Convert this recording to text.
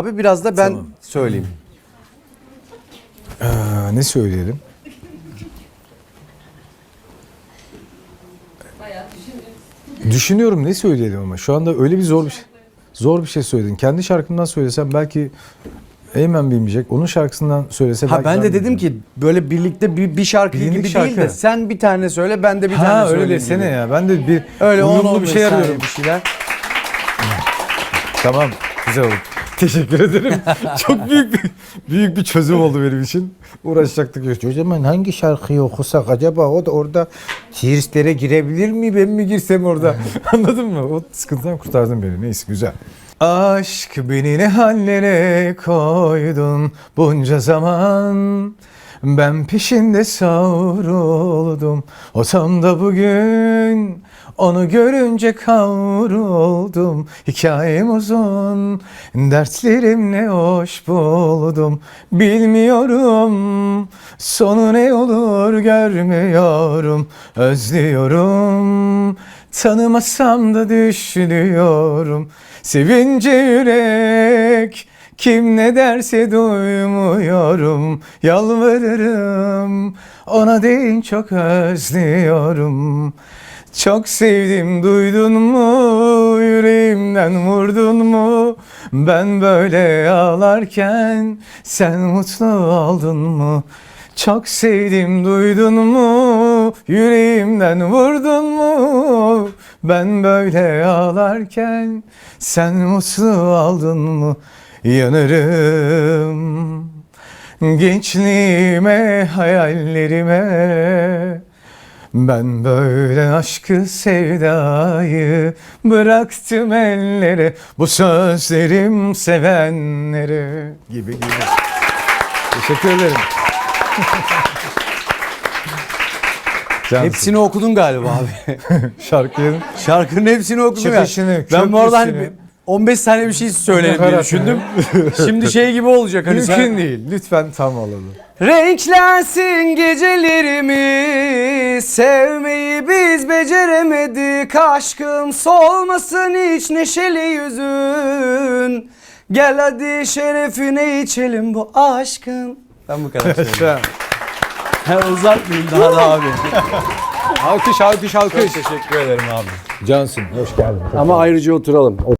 Abi biraz da ben Tamam. söyleyeyim. Ee, ne söyleyelim? Düşünüyorum ne söyleyelim ama şu anda öyle bir zor bir şey, zor bir şey söyledin. Kendi şarkımdan söylesem belki Eymen bilmeyecek. Onun şarkısından söylese Ha belki ben de dedim bilmiyorum. ki böyle birlikte bir, bir şarkı Bilindik gibi şarkı. değil de sen bir tane söyle ben de bir tane Ha öyle söyleyeyim desene gibi. ya. Ben de bir Öyle uyumlu 10 bir şey arıyorum. Bir şeyler. Tamam. Güzel oldu. Teşekkür ederim. Çok büyük bir büyük bir çözüm oldu benim için. Uğraşacaktık. O zaman hangi şarkıyı okusak acaba o da orada tiristlere girebilir mi? Ben mi girsem orada? Anladın mı? O sıkıntıdan kurtardın beni. Neyse güzel. Aşk beni ne hallere koydun bunca zaman Ben peşinde savruldum O tam da bugün onu görünce kavruldum. Hikayem uzun Dertlerimle hoş buldum. Bilmiyorum Sonu ne olur görmüyorum. Özlüyorum Tanımasam da düşünüyorum. Sevince yürek kim ne derse duymuyorum. Yalvarırım ona deyin çok özlüyorum Çok sevdim duydun mu? Yüreğimden vurdun mu? Ben böyle ağlarken sen mutlu oldun mu? Çok sevdim duydun mu? Yüreğimden vurdun mu? Ben böyle ağlarken sen mutlu oldun mu? Yanarım gençliğime hayallerime ben böyle aşkı sevdayı bıraktım ellere bu sözlerim sevenlere gibi gibi. Teşekkür ederim. Cansın. Hepsini okudun galiba abi. şarkının Şarkının hepsini okudun ya. Çıkışını, Ben bu arada hani. 15 tane bir şey söylerim diye düşündüm. Şimdi şey gibi olacak hani mümkün sen... değil. Lütfen tam alalım. Renklensin gecelerimi Sevmeyi biz beceremedik Aşkım solmasın hiç neşeli yüzün Gel hadi şerefine içelim bu aşkın Ben bu kadar söyleyeyim. Uzatmayayım daha da abi. alkış alkış alkış. Teşekkür ederim abi. Cansın hoş geldin. Ama ayrıca oturalım.